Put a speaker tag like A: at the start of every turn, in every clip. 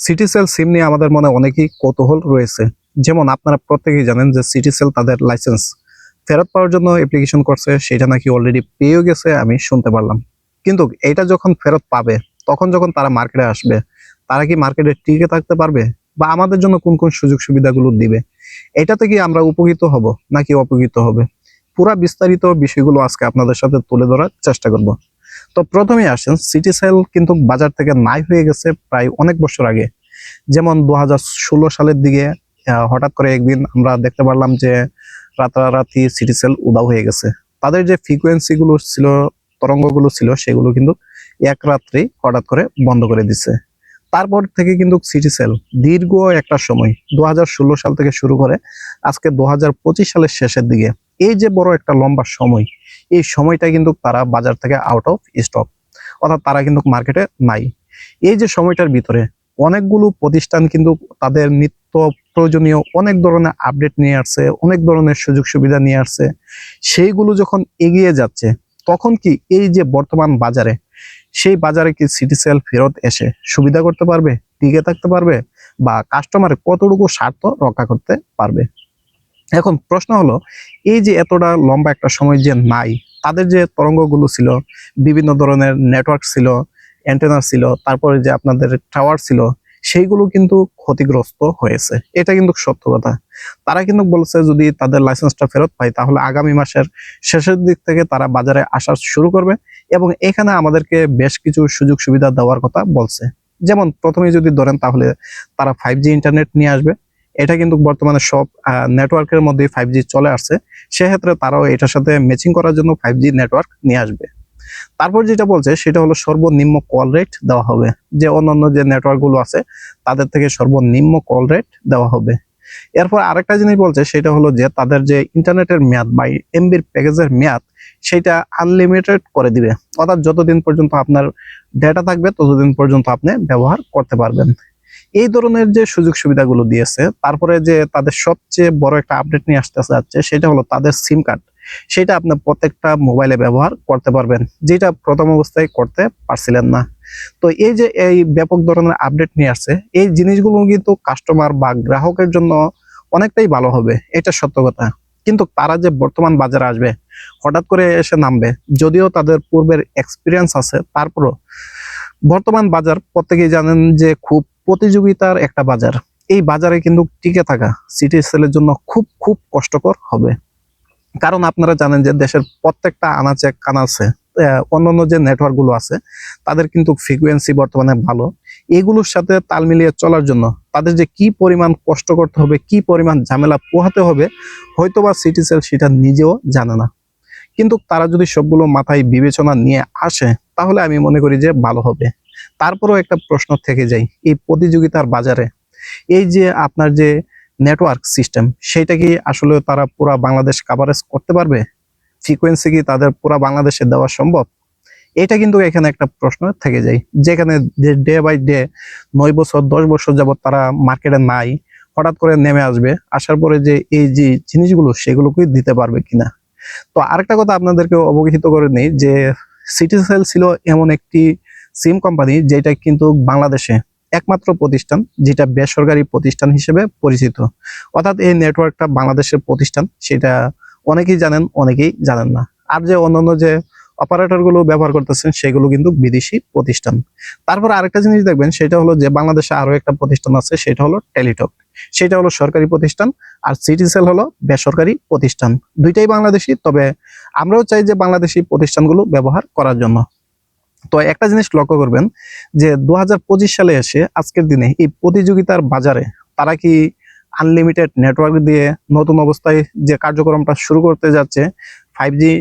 A: City sell সিম নিয়ে আমাদের মনে অনেকই কৌতূহল রয়েছে। যেমন আপনারা প্রত্যেকেই জানেন যে সিটি সেল তাদের লাইসেন্স ফেরত পাওয়ার জন্য অ্যাপ্লিকেশন করছে, সেটা নাকি অলরেডি পেয়েও গেছে, আমি শুনতে পারলাম। কিন্তু এটা যখন ফেরত পাবে, তখন যখন তারা মার্কেটে আসবে, তারা কি মার্কেটে টিকে থাকতে পারবে? বা আমাদের জন্য কোন কোন সুযোগ সুবিধাগুলো দিবে? এটাতে কি আমরা উপকৃত হব, নাকি অপকৃত হবে? পুরা বিস্তারিত বিষয়গুলো আজকে আপনাদের সাথে তুলে ধরার চেষ্টা করব। তো প্রথমে আসেন সিটি সেল কিন্তু বাজার থেকে নাই হয়ে গেছে প্রায় অনেক বছর আগে। যেমন দু হাজার ষোলো সালের দিকে হঠাৎ করে একদিন আমরা দেখতে পারলাম যে রাতারাতি সিটি সেল উদাও হয়ে গেছে। তাদের যে ফ্রিকোয়েন্সি গুলো ছিল, তরঙ্গগুলো ছিল, সেগুলো কিন্তু এক রাত্রেই হঠাৎ করে বন্ধ করে দিছে। তারপর থেকে কিন্তু সিটি সেল দীর্ঘ একটা সময় দু হাজার ষোলো সাল থেকে শুরু করে, আজকে দু হাজার পঁচিশ সালের শেষের দিকে এই যে বড় একটা লম্বা সময়, এই সময়টা কিন্তু তারা বাজার থেকে আউট অফ স্টক অর্থাৎ তারা কিন্তু মার্কেটে নাই। এই যে সময়টার ভিতরে অনেকগুলো প্রতিষ্ঠান কিন্তু তাদের নিত্য প্রয়োজনীয় অনেক ধরনের আপডেট নিয়ে আসছে, অনেক ধরনের সুযোগ সুবিধা নিয়ে আসছে। সেইগুলো যখন এগিয়ে যাচ্ছে, তখন কি এই যে বর্তমান বাজারে, সেই বাজারে কি সিটি সেল ফেরত এসে সুবিধা করতে পারবে, টিকে থাকতে পারবে, বা কাস্টমারের কতটুকু স্বার্থ রক্ষা করতে পারবে? এখন প্রশ্ন হলো, এই যে এতটা লম্বা একটা সময় যে নাই, তাদের যে তরঙ্গগুলো ছিল, বিভিন্ন ধরনের নেটওয়ার্ক ছিল অ্যান্টেনা ছিল, তারপরে যে আপনাদের টাওয়ার ছিল, সেইগুলো কিন্তু ক্ষতিগ্রস্ত হয়েছে। এটা কিন্তু সত্য কথা। তারা কিন্তু বলছে, যদি তাদের লাইসেন্সটা ফেরত পায় তাহলে আগামী মাসের শেষের দিক থেকে তারা বাজারে আসা শুরু করবে এবং এখানে আমাদেরকে বেশ কিছু সুযোগ সুবিধা দেওয়ার কথা বলছে। যেমন প্রথমে যদি ধরেন, তাহলে তারা ফাইভ জি ইন্টারনেট নিয়ে আসবে। এটা কিন্তু বর্তমানে সব নেটওয়ার্কের মধ্যে ফাইভ জি চলে আসছে। সেক্ষেত্রে তারাও এটার সাথে ম্যাচিং করার জন্য ফাইভ জি নেটওয়ার্ক নিয়ে আসবে। তারপর যেটা বলছে, সেটা হলো সর্বনিম্ন কল রেট দেওয়া হবে। যে অন্যান্য যে নেটওয়ার্কগুলো আছে, তাদের থেকে সর্বনিম্ন কল রেট দেওয়া হবে। এরপর আরেকটা জিনিস বলছে, সেটা হলো যে তাদের যে ইন্টারনেটের মেয়াদ বা এমবির প্যাকেজের মেয়াদ, সেটা আনলিমিটেড করে দিবে। অর্থাৎ যতদিন পর্যন্ত আপনার ডেটা থাকবে, ততদিন পর্যন্ত আপনি ব্যবহার করতে পারবেন। এই ধরনের যে সুযোগ সুবিধাগুলো দিয়েছে, তারপরে যে তাদের সবচেয়ে বড় একটা আপডেট নিয়ে আসতে যাচ্ছে, সেটা হলো তাদের সিম কার্ড সেটা আপনি প্রত্যেকটা মোবাইলে ব্যবহার করতে পারবেন। যেটা প্রথম অবস্থায় করতে পারছিলেন না। তো এই যে এই ব্যাপক ধরনের আপডেট নিয়ে আসছে, এই জিনিসগুলো কিন্তু কাস্টমার বা গ্রাহকের জন্য অনেকটাই ভালো হবে, এটা সত্য কথা। কিন্তু তারা যে বর্তমান বাজারে আসবে, হঠাৎ করে এসে নামবে, যদিও তাদের পূর্বের এক্সপিরিয়েন্স আছে, তারপরও বর্তমান বাজার প্রত্যেকেই জানেন যে খুব প্রতিযোগিতার একটা বাজার। এই বাজারে কিন্তু টিকে থাকা সিটি সেলের জন্য খুব খুব কষ্টকর হবে। কারণ আপনারা জানেন যে দেশের প্রত্যেকটা আনাচে কানাচে অন্যান্য যে নেটওয়ার্কগুলো আছে, তাদের কিন্তু ফ্রিকোয়েন্সি বর্তমানে ভালো। এগুলোর সাথে তাল মিলিয়ে চলার জন্য তাদের যে কি পরিমাণ কষ্ট করতে হবে, কি পরিমাণ ঝামেলা পোহাতে হবে, হয়তোবা সিটি সেল সেটা নিজেও জানে না। কিন্তু তারা যদি সবগুলো মাথায় বিবেচনা নিয়ে আসে, তাহলে আমি মনে করি যে ভালো হবে। তারপরেও একটা প্রশ্ন থেকে যায় এই প্রতিযোগিতার বাজারে। এই যে আপনার যে নেটওয়ার্ক সিস্টেম সেটা কি আসলে তারা পুরা বাংলাদেশ কাভারেজ করতে পারবে? ফ্রিকোয়েন্সি কি তাদের পুরা বাংলাদেশে দেওয়া সম্ভব? এটা কিন্তু এখানে একটা প্রশ্ন থেকে যায় যেখানে ডে বাই ডে নয় বছর, দশ বছর যাবত তারা মার্কেটে নাই, হঠাৎ করে নেমে আসবে, আসার পরে যে এই যে জিনিসগুলো সেগুলোকে দিতে পারবে কিনা? তো আরেকটা কথা আপনাদেরকে অবহিত করে নেই যে সিটি সেল ছিল এমন একটি সিম কোম্পানি যেটা কিন্তু বাংলাদেশে একমাত্র প্রতিষ্ঠান, যেটা বেসরকারি প্রতিষ্ঠান হিসেবে পরিচিত। অর্থাৎ এই নেটওয়ার্কটা বাংলাদেশের প্রতিষ্ঠান, সেটা অনেকেই জানেন অনেকেই জানেন না। আর যে অন্যান্য যে অপারেটরগুলো ব্যবহার করতেছেন, সেগুলো কিন্তু বিদেশি প্রতিষ্ঠান। তারপর আরেকটা জিনিস দেখবেন, সেটা হলো যে বাংলাদেশে আরও একটা প্রতিষ্ঠান আছে, সেটা হলো টেলিটক। সেটা হলো সরকারি প্রতিষ্ঠান আর সিটিসেল হলো বেসরকারি প্রতিষ্ঠান। দুইটাই বাংলাদেশি, তবে আমরাও চাই যে বাংলাদেশি প্রতিষ্ঠানগুলো ব্যবহার করার জন্য। তো একটা জিনিস লক্ষ্য করবেন যে দু হাজার পঁচিশ সালে এসে আজকের দিনে এই প্রতিযোগিতার বাজারে তারা কি আনলিমিটেড নেটওয়ার্ক দিয়ে নতুন অবস্থায় যে কার্যক্রমটা শুরু করতে যাচ্ছে ফাইভ জি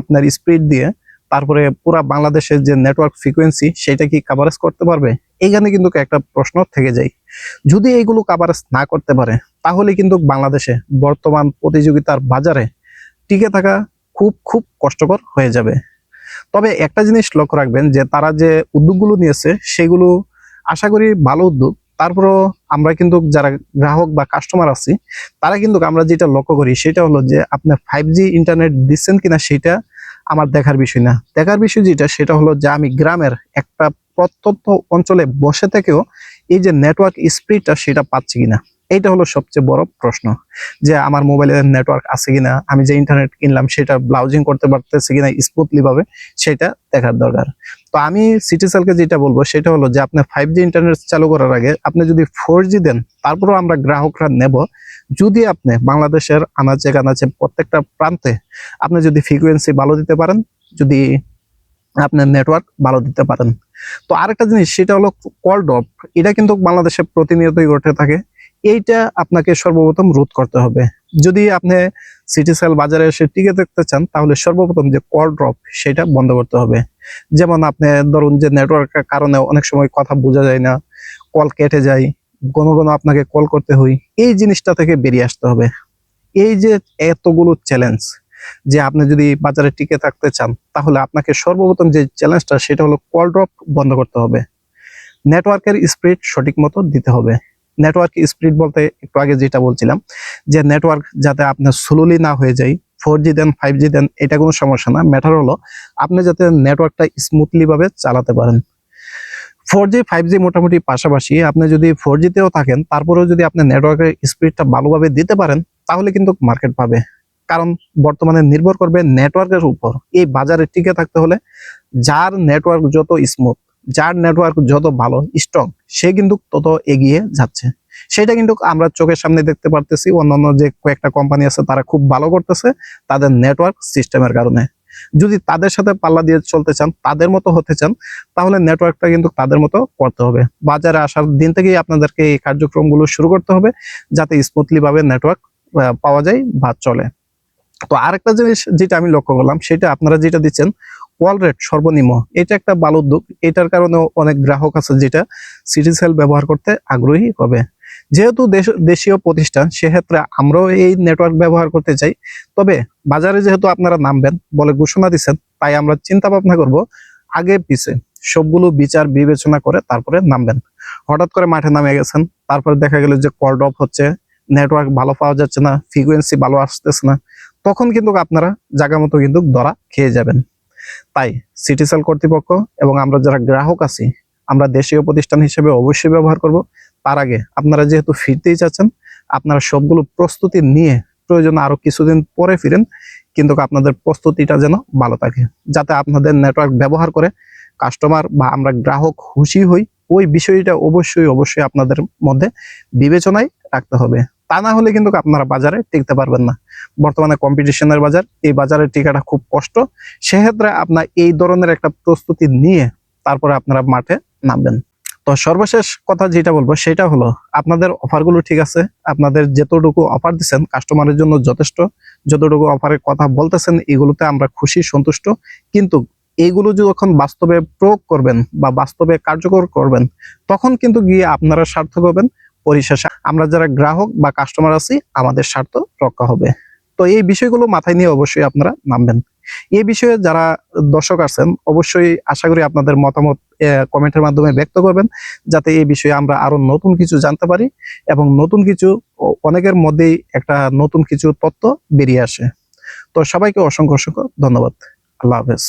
A: আপনার স্পিড দিয়ে, তারপরে পুরা বাংলাদেশের যে নেটওয়ার্ক ফ্রিকোয়েন্সি সেটা কি কাভারেজ করতে পারবে? এইখানে কিন্তু একটা প্রশ্ন থেকে যায়। যদি এইগুলো কাভারেজ না করতে পারে, তাহলে কিন্তু বাংলাদেশে বর্তমান প্রতিযোগিতার বাজারে টিকে থাকা খুব খুব কষ্টকর হয়ে যাবে। তবে একটা জিনিস লক্ষ্য রাখবেন যে তারা যে উদ্যোগগুলো নিয়েছে, সেগুলো আশা করি ভালো উদ্যোগ। তারপরও আমরা কিন্তু যারা গ্রাহক বা কাস্টমার আছি, তারা কিন্তু আমরা যেটা লক্ষ্য করি সেটা হলো যে আপনি ফাইভ জি ইন্টারনেট দিচ্ছেন কিনা সেটা আমার দেখার বিষয় না। দেখার বিষয় যেটা, সেটা হলো যে আমি গ্রামের একটা প্রত্যন্ত অঞ্চলে বসে থেকেও এই যে নেটওয়ার্ক স্পিডটা সেটা পাচ্ছি কিনা। এইটা হলো সবচেয়ে বড় প্রশ্ন যে আমার মোবাইলে নেটওয়ার্ক আছে কিনা, আমি যে ইন্টারনেট কিনলাম সেটা ব্রাউজিং করতে পারতেছি কিনা স্মুথলি ভাবে, সেটা দেখার দরকার। তো আমি সিটিসেলকে যেটা বলব সেটা হলো যে আপনি ফাইভ জি ইন্টারনেট চালু করার আগে আপনি যদি ফোর জি দেন, তারপরেও আমরা গ্রাহকরা নেব। যদি আপনি বাংলাদেশের আনাচে কানাচে প্রত্যেকটা প্রান্তে আপনি যদি ফ্রিকুয়েন্সি ভালো দিতে পারেন, যদি আপনার নেটওয়ার্ক ভালো দিতে পারেন। তো আরেকটা জিনিস সেটা হলো কল ড্রপ এটা কিন্তু বাংলাদেশে প্রতিনিয়তই ঘটে থাকে। এইটা আপনাকে সর্বপ্রথম রোধ করতে হবে। যদি আপনি সিটি সেল বাজারে এসে টিকে দেখতে চান, তাহলে সর্বপ্রথম যে কল ড্রপ, সেটা বন্ধ করতে হবে। যেমন আপনি ধরুন যে নেটওয়ার্কের কারণে অনেক সময় কথা বোঝা যায় না, কল কেটে যায় কোনো কোনো আপনাকে কল করতে হয়, এই জিনিসটা থেকে বেরিয়ে আসতে হবে। এই যে এতগুলো চ্যালেঞ্জ যে আপনি যদি বাজারে টিকে থাকতে চান, তাহলে আপনাকে সর্বপ্রথম যে চ্যালেঞ্জটা সেটা হলো কল ড্রপ বন্ধ করতে হবে। নেটওয়ার্কের স্পিড সঠিক মতো দিতে হবে। নেটওয়ার্ক স্পিড বলতে একটু আগে যেটা বলছিলাম, যে নেটওয়ার্ক যাতে আপনার স্লোলি না হয়ে যায় ফোর জি দেন ফাইভ জি দেন, এটা কোনো সমস্যা না। ম্যাটার হলো আপনি যাতে নেটওয়ার্কটা স্মুথলি ভাবে চালাতে পারেন। ফোর জি ফাইভ জি মোটামুটি পাশাপাশি আপনি যদি ফোর জিতেও থাকেন, তারপরেও যদি আপনি নেটওয়ার্কের স্পিডটা ভালোভাবে দিতে পারেন, তাহলে কিন্তু মার্কেট পাবে। কারণ বর্তমানে নির্ভর করবে নেটওয়ার্কের উপর। এই বাজারে টিকে থাকতে হলে যার নেটওয়ার্ক যত স্মুথ যার নেটওয়ার্ক যত ভালো স্ট্রং সে কিন্তু তত এগিয়ে যাচ্ছে। সেটা কিন্তু আমরা চোখের সামনে দেখতে পারতেছি। অন্যান্য যে কয়েকটা কোম্পানি আছে, তারা খুব ভালো করতেছে তাদের নেটওয়ার্ক সিস্টেমের কারণে। যদি তাদের সাথে পাল্লা দিয়ে চলতে চান, তাদের মতো হতে চান, তাহলে নেটওয়ার্কটা কিন্তু তাদের মতো করতে হবে। বাজারে আসার দিন থেকেই আপনাদেরকে এই কার্যক্রমগুলো শুরু করতে হবে, যাতে স্মুথলি ভাবে নেটওয়ার্ক পাওয়া যায় বা চলে। তো আরেকটা জিনিস যেটা আমি লক্ষ্য করলাম, সেটা আপনারা যেটা দিচ্ছেন কল রেট সর্বনিম্ন। এটা একটা ভালো উদ্যোগ। এটার কারণে অনেক গ্রাহক আছে যেটা সিটি সেল ব্যবহার করতে আগ্রহী হবে। যেহেতু দেশ- দেশীয় প্রতিষ্ঠান, সেক্ষেত্রে আমরাও এই নেটওয়ার্ক ব্যবহার করতে চাই। তবে বাজারে যেহেতু আপনারা নামবেন, বলে ঘোষণা দিচ্ছেন, তাই আমরা চিন্তা ভাবনা করব আগে পিছে। সবগুলো বিচার বিবেচনা করে তারপরে নামবেন। হঠাৎ করে মাঠে নামে গেছেন। তারপরে দেখা গেল যে কল ড্রপ হচ্ছে। নেটওয়ার্ক ভালো পাওয়া যাচ্ছে না। ফ্রিকোয়েন্সি ভালো আসতেছে না। তখন কিন্তু আপনারা জায়গা মতো কিন্তু ধরা খেয়ে যাবেন। তাই সিটি সেল কর্তৃপক্ষ এবং আমরা যারা গ্রাহক আছি, আমরা দেশীয় প্রতিষ্ঠান হিসেবে অবশ্যই ব্যবহার করব। তার আগে আপনারা যেহেতু ফিরতেই চাচ্ছেন, আপনারা সবগুলো প্রস্তুতি নিয়ে প্রয়োজনে আরও কিছুদিন পরে ফিরেন, কিন্তু আপনাদের প্রস্তুতিটা যেন ভালো থাকে, যাতে আপনাদের নেটওয়ার্ক ব্যবহার করে কাস্টমার বা আমরা গ্রাহক খুশি হই, ওই বিষয়টা অবশ্যই অবশ্যই আপনাদের মধ্যে বিবেচনায় রাখতে হবে। তা না হলে কিন্তু আপনারা বাজারে টিকতে পারবেন না। বর্তমানে কম্পিটিশনের বাজার, এই বাজারে টিকাটা খুব কষ্ট। সেক্ষেত্রে আপনার এই ধরনের একটা প্রস্তুতি নিয়ে তারপরে আপনারা মাঠে নামবেন। তো সর্বশেষ কথা যেটা বলব, সেটা হলো আপনাদের অফারগুলো ঠিক আছে, আপনাদের যতটুকু অফার দিচ্ছেন কাস্টমারের জন্য যথেষ্ট। যতটুকু অফারের কথা বলতেছেন, এগুলোতে আমরা খুশি, সন্তুষ্ট। কিন্তু এইগুলো যখন বাস্তবে প্রয়োগ করবেন বা বাস্তবে কার্যকর করবেন, তখন কিন্তু গিয়ে আপনারা সার্থক হবেন, পরিশেষে আমরা যারা গ্রাহক বা কাস্টমার আছি, আমাদের স্বার্থ রক্ষা হবে। তো এই বিষয়গুলো মাথায় নিয়ে অবশ্যই আপনারা নামবেন। এই বিষয়ে যারা দর্শক আছেন, অবশ্যই আশা করি আপনাদের মতামত কমেন্টের মাধ্যমে ব্যক্ত করবেন, যাতে এই বিষয়ে আমরা আরও নতুন কিছু জানতে পারি এবং নতুন কিছু অনেকের মধ্যেই একটা নতুন কিছু তথ্য বেরিয়ে আসে। তো সবাইকে অসংখ্য অসংখ্য ধন্যবাদ। আল্লাহ হাফেজ।